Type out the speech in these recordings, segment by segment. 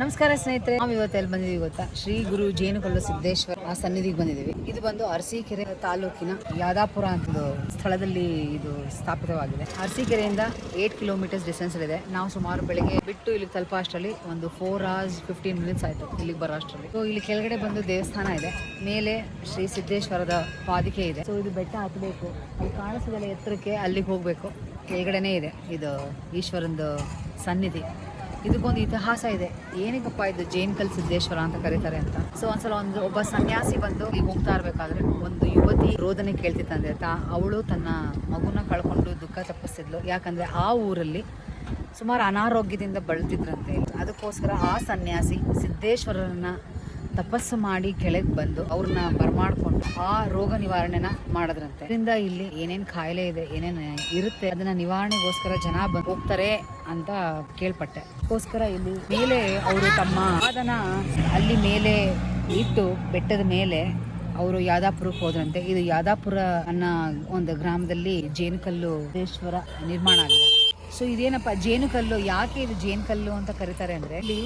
ನಮಸ್ಕಾರ ಸ್ನೇಹಿತರೆ, ನಾವು ಇವತ್ತು ಎಲ್ಲಿ ಬಂದಿದ್ದೀವಿ ಗೊತ್ತಾ? ಶ್ರೀ ಗುರು ಜೇನುಕಲ್ಲು ಸಿದ್ದೇಶ್ವರ ಆ ಸನ್ನಿಧಿಗೆ ಬಂದಿದ್ದೀವಿ ಇದು ಬಂದು ಅರಸೀಕೆರೆ ತಾಲೂಕಿನ ಯಾದಾಪುರ ಅಂತ ಸ್ಥಳದಲ್ಲಿ ಇದು ಸ್ಥಾಪಿತವಾಗಿದೆ. ಅರಸೀಕೆರೆಯಿಂದ ಏಟ್ ಕಿಲೋಮೀಟರ್ಸ್ ಡಿಸ್ಟೆನ್ಸ್ ಇದೆ. ನಾವು ಸುಮಾರು ಬೆಳಿಗ್ಗೆ ಬಿಟ್ಟು ಇಲ್ಲಿ ತಲುಪ ಅಷ್ಟರಲ್ಲಿ ಒಂದು ಫೋರ್ ಅವರ್ಸ್ ಫಿಫ್ಟೀನ್ ಮಿನಿಟ್ಸ್ ಆಯಿತು ಇಲ್ಲಿಗೆ ಬರೋ ಅಷ್ಟರಲ್ಲಿ. ಸೊ ಇಲ್ಲಿ ಕೆಳಗಡೆ ಬಂದು ದೇವಸ್ಥಾನ ಇದೆ. ಮೇಲೆ ಶ್ರೀ ಸಿದ್ದೇಶ್ವರದ ಪಾದಿಕೆ ಇದೆ. ಸೊ ಇದು ಬೆಟ್ಟ ಹತ್ತಬೇಕು ಅಲ್ಲಿ ಕಾಣಿಸೋದಲ್ಲ ಎತ್ತರಕ್ಕೆ ಅಲ್ಲಿಗೆ ಹೋಗಬೇಕು. ಕೆಳಗಡೆನೇ ಇದೆ ಇದು ಈಶ್ವರಂದು ಸನ್ನಿಧಿ. ಇದಕ್ಕೊಂದು ಇತಿಹಾಸ ಇದೆ. ಏನಿಗಪ್ಪ ಇದು ಜೇನ್ಕಲ್ ಸಿದ್ದೇಶ್ವರ ಅಂತ ಕರೀತಾರೆ ಅಂತ. ಸೊ ಒಂದ್ಸಲ ಒಂದು ಒಬ್ಬ ಸನ್ಯಾಸಿ ಬಂದು ಈಗ ಹೋಗ್ತಾ ಇರ್ಬೇಕಾದ್ರೆ ಒಂದು ಯುವತಿ ರೋದನೆ ಕೇಳ್ತಿತ್ತಂದ್ರೆ ತಾ ಅವಳು ತನ್ನ ಮಗುನ ಕಳ್ಕೊಂಡು ದುಃಖ ತಪ್ಪಿಸ್ತಿದ್ಲು. ಯಾಕಂದ್ರೆ ಆ ಊರಲ್ಲಿ ಸುಮಾರು ಅನಾರೋಗ್ಯದಿಂದ ಬಳಲ್ತಿದ್ರಂತೆ. ಅದಕ್ಕೋಸ್ಕರ ಆ ಸನ್ಯಾಸಿ ಸಿದ್ದೇಶ್ವರರನ್ನ ತಪಸ್ಸು ಮಾಡಿ ಕೆಳಗೆ ಬಂದು ಅವ್ರನ್ನ ಬರಮಾಡ್ಕೊಂಡು ಆ ರೋಗ ನಿವಾರಣೆನ ಮಾಡಿದ್ರಂತೆ. ಇದರಿಂದ ಇಲ್ಲಿ ಏನೇನ್ ಕಾಯಿಲೆ ಇದೆ, ಏನೇನ್ ಇರುತ್ತೆ ಅದನ್ನ ನಿವಾರಣೆಗೋಸ್ಕರ ಜನ ಬಂದು ಹೋಗ್ತಾರೆ ಅಂತ ಕೇಳ್ಪಟ್ಟೆ. ಅದಕ್ಕೋಸ್ಕರ ಇಲ್ಲಿ ಮೇಲೆ ಅವರು ತಮ್ಮ ಅದನ್ನ ಅಲ್ಲಿ ಮೇಲೆ ಇಟ್ಟು ಬೆಟ್ಟದ ಮೇಲೆ ಅವರು ಯಾದಾಪುರಕ್ಕೆ ಹೋದ್ರಂತೆ. ಇದು ಯಾದಾಪುರ ಅನ್ನೋ ಒಂದು ಗ್ರಾಮದಲ್ಲಿ ಜೇನುಕಲ್ಲು ದೇಶ್ವರ ನಿರ್ಮಾಣ ಆಗಿದೆ. ಸೊ ಇದೇನಪ್ಪ, ಜೇನುಕಲ್ಲು ಯಾಕೆ ಇದು ಜೇನುಕಲ್ಲು ಅಂತ ಕರೀತಾರೆ ಅಂದ್ರೆ ಇಲ್ಲಿ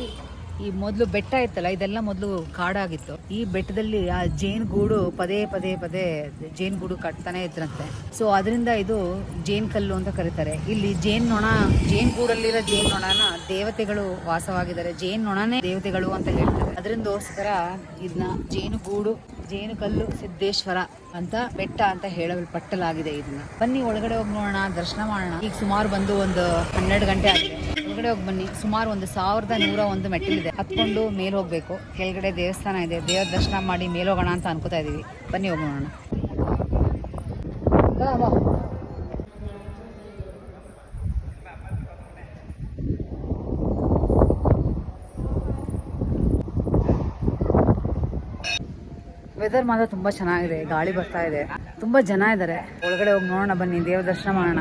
ಈ ಮೊದಲು ಬೆಟ್ಟ ಇತ್ತಲ್ಲ, ಇದೆಲ್ಲ ಮೊದಲು ಕಾಡಾಗಿತ್ತು. ಈ ಬೆಟ್ಟದಲ್ಲಿ ಆ ಜೇನುಗೂಡು ಪದೇ ಪದೇ ಪದೇ ಜೇನುಗೂಡು ಕಟ್ತಾನೆ ಇದ್ರಂತೆ. ಸೊ ಅದರಿಂದ ಇದು ಜೇನ್ ಕಲ್ಲು ಅಂತ ಕರೀತಾರೆ. ಇಲ್ಲಿ ಜೇನ್ ನೊಣ, ಜೇನ್ ಗೂಡಲ್ಲಿರೋ ಜೇನ್ ನೊಣನ ದೇವತೆಗಳು ವಾಸವಾಗಿದ್ದಾರೆ. ಜೇನ್ ನೊಣನೇ ದೇವತೆಗಳು ಅಂತ ಹೇಳ್ತಾರೆ. ಅದರಿಂದೋಸ್ಕರ ಇದನ್ನ ಜೇನುಗೂಡು ಜೇನು ಕಲ್ಲು ಸಿದ್ದೇಶ್ವರ ಅಂತ ಬೆಟ್ಟ ಅಂತ ಹೇಳಲ್ಪಟ್ಟಲಾಗಿದೆ ಇದನ್ನ. ಬನ್ನಿ, ಒಳಗಡೆ ಹೋಗಿ ನೋಡೋಣ, ದರ್ಶನ ಮಾಡೋಣ. ಈಗ ಸುಮಾರು ಬಂದು ಒಂದು ಹನ್ನೆರಡು ಗಂಟೆ ಆಗಿದೆ. ಒಳಗಡೆ ಹೋಗಿ ಬನ್ನಿ. ಸುಮಾರು ಒಂದು ಸಾವಿರದ ನೂರ ಒಂದು ಮೆಟ್ಟಿಲಿದೆ ಹತ್ಕೊಂಡು ಮೇಲೆ ಹೋಗ್ಬೇಕು. ಕೆಳಗಡೆ ದೇವಸ್ಥಾನ ಇದೆ. ದೇವರ ದರ್ಶನ ಮಾಡಿ ಮೇಲೆ ಹೋಗೋಣ ಅಂತ ಅನ್ಕೋತಾ ಇದೀವಿ. ಬನ್ನಿ ಹೋಗಿ ನೋಡೋಣ. ಬಾ, ಬಾ. ವೆದರ್ ಮಾತ್ರ ತುಂಬಾ ಚೆನ್ನಾಗಿದೆ. ಗಾಳಿ ಬರ್ತಾ ಇದೆ. ತುಂಬಾ ಜನ ಇದ್ದಾರೆ. ಒಳಗಡೆ ಹೋಗಿ ನೋಡೋಣ ಬನ್ನಿ. ದೇವ ದರ್ಶನ ಮಾಡೋಣ.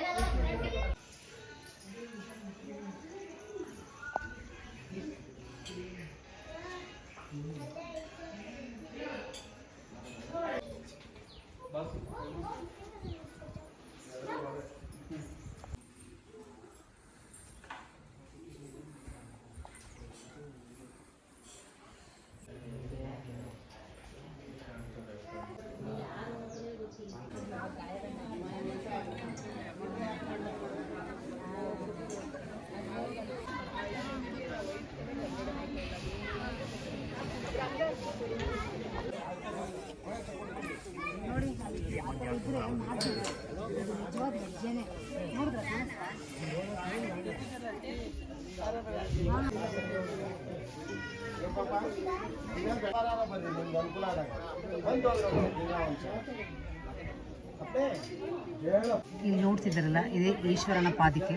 ಇಲ್ಲಿ ನೋಡ್ತಿದ್ದಾರಲ್ಲ ಇದೇ ಈಶ್ವರನ ಪಾದಿಕೆ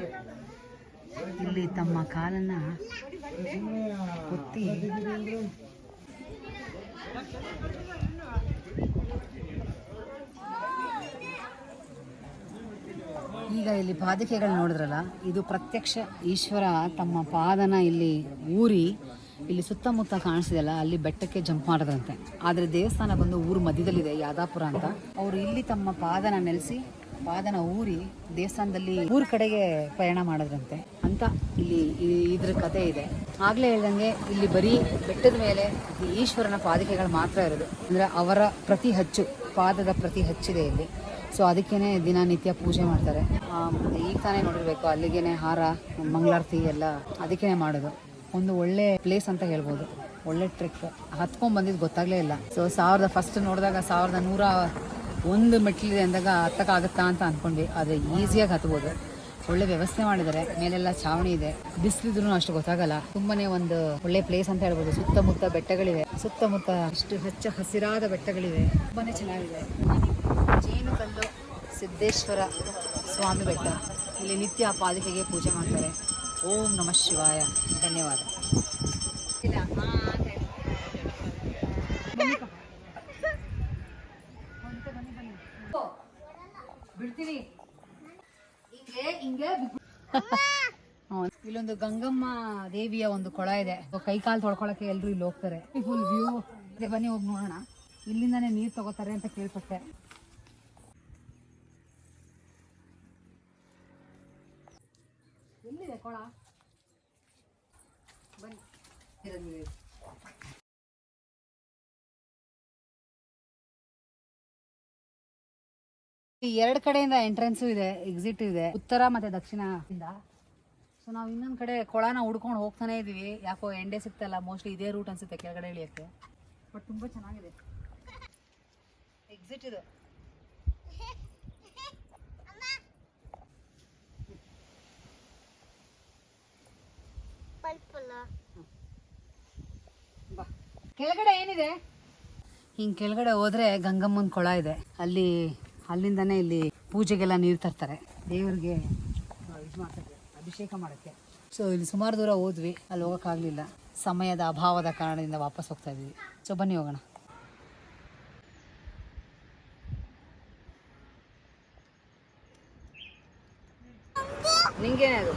ಇಲ್ಲಿ ತಮ್ಮ ಕಾಲನ್ನ ಒತ್ತಿ. ಈಗ ಇಲ್ಲಿ ಪಾದಕೆಗಳು ನೋಡಿದ್ರಲ್ಲ, ಇದು ಪ್ರತ್ಯಕ್ಷ ಈಶ್ವರ ತಮ್ಮ ಪಾದನ ಇಲ್ಲಿ ಊರಿ, ಇಲ್ಲಿ ಸುತ್ತಮುತ್ತ ಕಾಣಿಸಿದೆಲ್ಲ ಅಲ್ಲಿ ಬೆಟ್ಟಕ್ಕೆ ಜಂಪ್ ಮಾಡಿದ್ರಂತೆ. ಆದರೆ ದೇವಸ್ಥಾನ ಬಂದು ಊರು ಮಧ್ಯದಲ್ಲಿದೆ, ಯಾದಾಪುರ ಅಂತ. ಅವರು ಇಲ್ಲಿ ತಮ್ಮ ಪಾದನ ನೆಲೆಸಿ, ಪಾದನ ಊರಿ ದೇವಸ್ಥಾನದಲ್ಲಿ ಊರ ಕಡೆಗೆ ಪ್ರಯಾಣ ಮಾಡಿದ್ರಂತೆ ಅಂತ ಇಲ್ಲಿ ಇದ್ರ ಕತೆ ಇದೆ. ಆಗ್ಲೇ ಹೇಳ್ದಂಗೆ ಇಲ್ಲಿ ಬರೀ ಬೆಟ್ಟದ ಮೇಲೆ ಈಶ್ವರನ ಪಾದಿಕೆಗಳು ಮಾತ್ರ ಇರೋದು. ಅಂದ್ರೆ ಅವರ ಪ್ರತಿ ಹಚ್ಚು, ಪಾದದ ಪ್ರತಿ ಹಚ್ಚಿದೆ ಇಲ್ಲಿ. ಸೊ ಅದಕ್ಕೇನೆ ದಿನನಿತ್ಯ ಪೂಜೆ ಮಾಡ್ತಾರೆ. ಈಗ ತಾನೇ ನೋಡಿರ್ಬೇಕು, ಅಲ್ಲಿಗೇನೆ ಹಾರ, ಮಂಗಳಾರತಿ ಎಲ್ಲ ಅದಕ್ಕೇನೆ ಮಾಡೋದು. ಒಂದು ಒಳ್ಳೆ ಪ್ಲೇಸ್ ಅಂತ ಹೇಳ್ಬೋದು. ಒಳ್ಳೆ ಟ್ರಿಕ್ ಹತ್ಕೊಂಡ್ ಬಂದಿದ್ದು ಗೊತ್ತಾಗ್ಲೇ ಇಲ್ಲ. ಸೊ ಸಾವಿರದ ಫಸ್ಟ್ ನೋಡಿದಾಗ ಸಾವಿರದ ನೂರ ಒಂದು ಮೆಟ್ಲಿದೆ ಅಂದಾಗ ಹತ್ತಕ್ಕಾಗತ್ತಾ ಅಂತ ಅನ್ಕೊಂಡ್ವಿ. ಆದರೆ ಈಸಿಯಾಗಿ ಹತ್ಬೋದು. ಒಳ್ಳೆ ವ್ಯವಸ್ಥೆ ಮಾಡಿದ್ದಾರೆ. ಮೇಲೆಲ್ಲ ಛಾವಣಿ ಇದೆ. ಬಿಸಿಲಿದ್ರು ಅಷ್ಟು ಗೊತ್ತಾಗಲ್ಲ. ತುಂಬಾನೇ ಒಂದು ಒಳ್ಳೆ ಪ್ಲೇಸ್ ಅಂತ ಹೇಳ್ಬೋದು. ಸುತ್ತಮುತ್ತ ಬೆಟ್ಟಗಳಿವೆ. ಸುತ್ತಮುತ್ತ ಅಷ್ಟು ಹಚ್ಚ ಹಸಿರಾದ ಬೆಟ್ಟಗಳಿವೆ. ತುಂಬಾನೇ ಚೆನ್ನಾಗಿದೆ. ಜೇನುಕಲ್ಲು ಸಿದ್ದೇಶ್ವರ ಸ್ವಾಮಿ ಬೆಟ್ಟ ಇಲ್ಲಿ ನಿತ್ಯ ಪಾದಕೆಗೆ ಪೂಜೆ ಮಾಡ್ತಾರೆ. ಓಂ ನಮಃ ಶಿವಾಯ. ಧನ್ಯವಾದ. ಬಿಡ್ತೀನಿ. ಇಲ್ಲೊಂದು ಗಂಗಮ್ಮ ದೇವಿಯ ಒಂದು ಕೊಳ ಇದೆ. ಕೈ ಕಾಲು ತೊಳ್ಕೊಳಕ್ಕೆ ಎಲ್ರು ಇಲ್ಲಿ ಹೋಗ್ತಾರೆ. ಫುಲ್ ವ್ಯೂ ಇದೆ ಬನ್ನಿ ಹೋಗಿ ನೋಡೋಣ. ಇಲ್ಲಿಂದಾನೇ ನೀರು ತಗೋತಾರೆ ಅಂತ ಕೇಳ್ಪಟ್ಟೆ. ಎಲ್ಲಿದೆ ಕೊಳ? ಬನ್ನಿ. ಎರಡ್ ಕಡೆಯಿಂದ ಎಂಟ್ರೆನ್ಸು ಇದೆ ಎಕ್ಸಿಟ್ ಇದೆ, ಉತ್ತರ ಮತ್ತೆ ದಕ್ಷಿಣ ಇಂದ ಸೊ ನಾವು ಇನ್ನೊಂದು ಕಡೆ ಕೊಳನ ಹುಡ್ಕೊಂಡು ಹೋಗ್ತಾನೆ ಇದೀವಿ. ಯಾಕೋ ಎಂಡೆ ಸಿಗ್ತಲ್ಲ ಮೋಸ್ಟ್ಲಿ ಇದೇ ರೂಟ್ ಅನ್ಸುತ್ತೆ ಕೆಳಗಡೆ ಇಳಿಯಕ್ಕೆ. ಬಟ್ ತುಂಬಾ ಚೆನ್ನಾಗಿದೆ. ಎಕ್ಸಿಟ್ ಇದು. ಕೆಳಗಡೆ ಏನಿದೆ? ಹಿಂಗ್ ಕೆಳಗಡೆ ಹೋದ್ರೆ ಗಂಗಮ್ಮನ ಕೊಳ ಇದೆ. ಅಲ್ಲಿ, ಅಲ್ಲಿಂದಾನೇ ಇಲ್ಲಿ ಪೂಜೆಗೆಲ್ಲ ನೀರು ತರ್ತಾರೆ. ದೇವ್ರಿಗೆ ಇದು ಮಾಡ್ತಾರೆ, ಅಭಿಷೇಕ ಮಾಡೋಕ್ಕೆ. ಸೊ ಇಲ್ಲಿ ಸುಮಾರು ದೂರ ಹೋದ್ವಿ. ಅಲ್ಲಿ ಹೋಗೋಕ್ಕಾಗಲಿಲ್ಲ ಸಮಯದ ಅಭಾವದ ಕಾರಣದಿಂದ ವಾಪಸ್ ಹೋಗ್ತಾ ಇದ್ವಿ. ಸೊ ಬನ್ನಿ ಹೋಗೋಣ. ನಿಂಗೇನೇ ಅದು